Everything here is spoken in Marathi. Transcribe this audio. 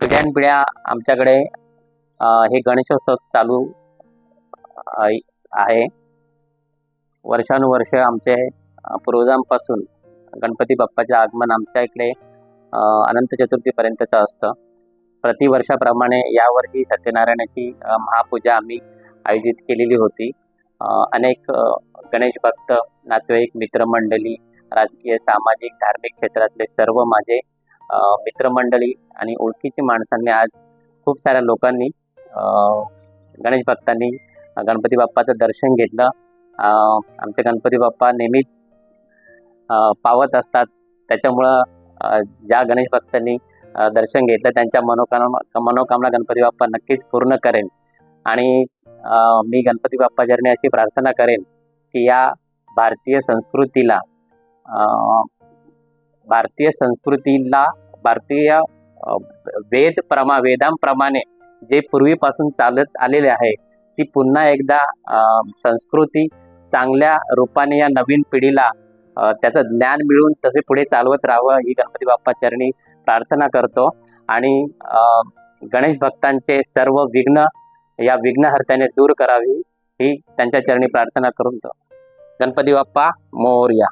पिढ्यानपिढ्या आमच्याकडे हे गणेशोत्सव चालू आहे. वर्षानुवर्ष आमचे पूर्वजांपासून गणपती बाप्पाचे आगमन आमच्या इकडे अनंत चतुर्थीपर्यंतचं असतं. प्रतिवर्षाप्रमाणे यावर्षी सत्यनारायणाची महापूजा आम्ही आयोजित केलेली होती. अनेक गणेश भक्त नातेवाईक मित्रमंडळी राजकीय सामाजिक धार्मिक क्षेत्रातले सर्व माझे मित्रमंडळी आणि ओळखीची माणसांनी आज खूप साऱ्या लोकांनी गणेश भक्तांनी गणपती बाप्पाचं दर्शन घेतलं. आमचे गणपती बाप्पा नेहमीच पावत असतात. त्याच्यामुळं ज्या गणेश भक्तांनी दर्शन घेतलं त्यांच्या मनोकामना मनोकामना गणपती बाप्पा नक्कीच पूर्ण करेन आणि मी गणपती बाप्पा चरणी अशी प्रार्थना करेन की या भारतीय संस्कृतीला भारतीय संस्कृतीला भारतीय वेद प्रमा वेदांप्रमाणे जे पूर्वीपासून चालत आलेले आहे ती पुन्हा एकदा संस्कृती चांगल्या रूपाने या नवीन पिढीला त्याचं ज्ञान मिळून तसे पुढे चालवत राहावं ही गणपती बाप्पा चरणी प्रार्थना करतो. आणि गणेश भक्तांचे सर्व विघ्न या विघ्नहर्त्याने दूर करावी ही त्यांच्या चरणी प्रार्थना करून गणपती बाप्पा मोर्या.